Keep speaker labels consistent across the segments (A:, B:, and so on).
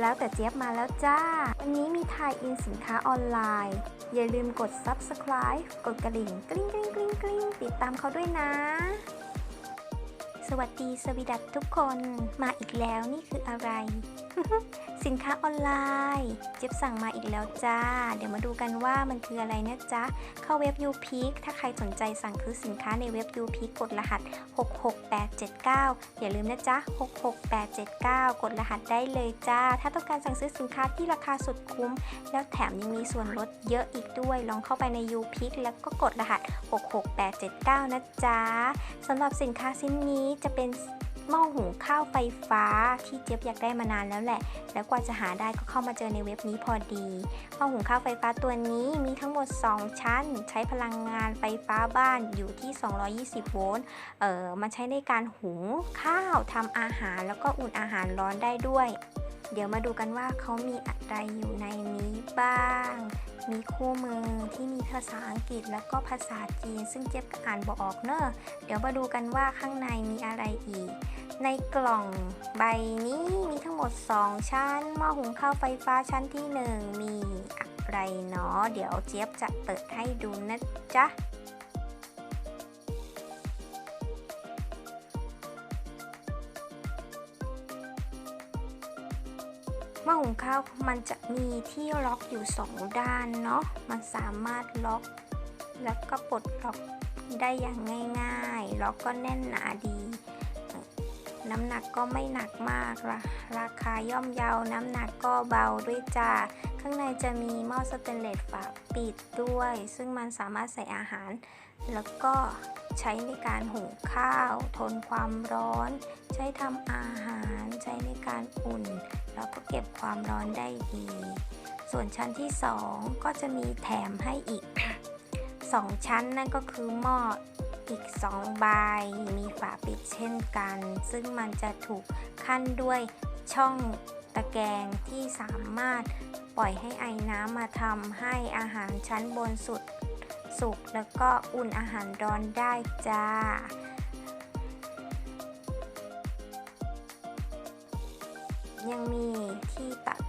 A: แล้วแต่เจี๊ยบมาแล้วจ้า วันนี้มีทายอินสินค้าออนไลน์ อย่าลืมกด subscribe กดกระดิ่งกริ๊งกริ๊งกริ๊งกริ๊งติดตามเขาด้วยนะ สวัสดีสวีดัตทุกคน มาอีกแล้วนี่คืออะไร สินค้าออนไลน์ เจี๊บสั่งมาอีกแล้วจ้า เดี๋ยวมาดูกันว่ามันคืออะไรนะจ๊ะ เข้าเว็บ u p e a k ถ้าใครสนใจสั่งซื้อสินค้าในเว็บ u p e a k กดรหัส 66879 อย่าลืมนะจ๊ะ 66879 กดรหัสได้เลยจ้า ถ้าต้องการสั่งซื้อสินค้าที่ราคาสุดคุ้ม แล้วแถมยังมีส่วนลดเยอะอีกด้วย ลองเข้าไปใน u p e a k แล้วก็กดรหัส 66879 นะจ๊ะสำหรับสินค้าชิ้นนี้จะเป็น หม้อหุงข้าวไฟฟ้าที่เจี๊ยบอยากได้มานานแล้วแหละ แล้วกว่าจะหาได้ก็เข้ามาเจอในเว็บนี้พอดี หม้อหุงข้าวไฟฟ้าตัวนี้มีทั้งหมด 2 ชั้น ใช้พลังงานไฟฟ้าบ้านอยู่ที่ 220 โวลต์ เอ่อมันใช้ในการหุงข้าวทำอาหารแล้วก็อุ่นอาหารร้อนได้ด้วย เดี๋ยวมาดูกันว่าเขามีอะไรอยู่ในนี้บ้าง มีคู่มือที่มีภาษาอังกฤษแล้วก็ภาษาจีน ซึ่งเจี๊ยบก็อ่านบออกเนอะเดี๋ยวมาดูกันว่าข้างในมีอะไรอีก ในกล่องใบนี้มีทั้งหมด 2 ชั้นหม้อหุงข้าวไฟฟ้าชั้นที่ 1 มีอะไรเนาะเดี๋ยวเจี๊ยบจะเปิดให้ดูนะจ๊ะ หม้อหุงข้าวมันจะมีที่ล็อกอยู่ 2 ด้านเนาะ มันสามารถล็อก แล้วก็ปลดล็อกได้อย่างง่ายๆ ล็อกก็แน่นหนาดี น้ำหนักก็ไม่หนักมากละราคาย่อมเยา น้ำหนักก็เบาด้วยจ้า ข้างในจะมีหม้อสเตนเลสฝาปิดด้วย ซึ่งมันสามารถใส่อาหาร แล้วก็ใช้ในการหุงข้าว ทนความร้อน ใช้ทำอาหาร ใช้ในการอุ่น แล้วก็เก็บความร้อนได้ดี ส่วนชั้นที่ 2 ก็จะมีแถมให้อีก 2 ชั้นนั่นก็คือหม้ออีก 2 ใบ มีฝาปิดเช่นกัน ซึ่งมันจะถูกขั้นด้วยช่องตะแกรงที่สามารถปล่อยให้ไอ้น้ำมาทำให้อาหารชั้นบนสุดสุกแล้วก็อุ่นอาหารร้อนได้จ้า ยังมีที่ตัก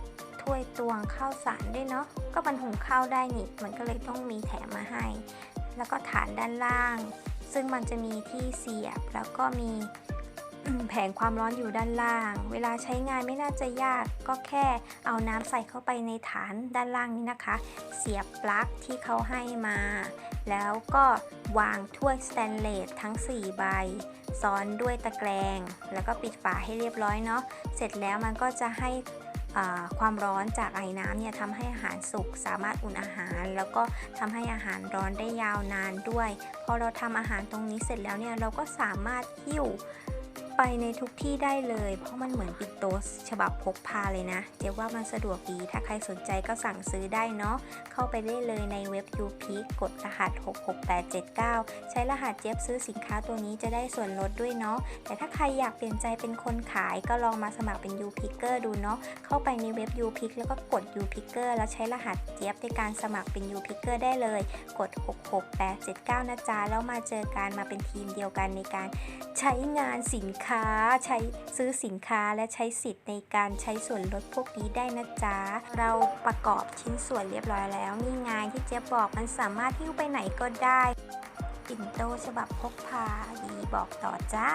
A: ถ้วยตวงข้าวสารด้วยเนาะก็บรรหุงข้าวได้นี่มันก็เลยต้องมีแถมมาให้ แล้วก็ฐานด้านล่าง ซึ่งมันจะมีที่เสียบแล้วก็มี แผงความร้อนอยู่ด้านล่าง เวลาใช้งานไม่น่าจะยาก ก็แค่เอาน้ำใส่เข้าไปในฐานด้านล่างนี้นะคะ เสียบปลั๊กที่เขาให้มา แล้วก็วางถ้วยสแตนเลสทั้ง 4 ใบ ซ้อนด้วยตะแกรง แล้วก็ปิดฝาให้เรียบร้อยเนาะ เสร็จแล้วมันก็จะให้ความร้อนจากไอ้น้ำเนี่ยทำให้อาหารสุกสามารถอุ่นอาหาร แล้วก็ทำให้อาหารร้อนได้ยาวนานด้วย พอเราทำอาหารตรงนี้เสร็จแล้วเนี่ยเราก็สามารถหิ้ว ไปในทุกที่ได้เลย เพราะมันเหมือนปิดโต๊ะฉบับพกพาเลยนะ เจ๊ว่ามันสะดวกดี ถ้าใครสนใจก็สั่งซื้อได้เนาะ เข้าไปได้เลยในเว็บ u p e a k กดรหัส 66879 ใช้รหัสเจ๊บซื้อสินค้าตัวนี้จะได้ส่วนลดด้วยเนาะ แต่ถ้าใครอยากเปลี่ยนใจเป็นคนขายก็ลองมาสมัครเป็น u p i c k e r ดูเนาะ เข้าไปในเว็บ u p i c แล้วก็กด u p i c k e r แล้วใช้รหัสเจ๊บในการสมัครเป็น u p i c k e r ได้เลย กด 66879 นะจ๊ะ แล้วมาเจอกันมาเป็นทีมเดียวกันในการใช้งานสินค้าใช้ซื้อสินค้าและใช้สิทธิ์ในการใช้ส่วนลดพวกนี้ได้นะจ๊ะ เราประกอบชิ้นส่วนเรียบร้อยแล้ว นี่ไงที่เจ๊บบอกมันสามารถหิ้วไปไหนก็ได้ปิ่นโตฉบับพกพาดีบอกต่อจ้า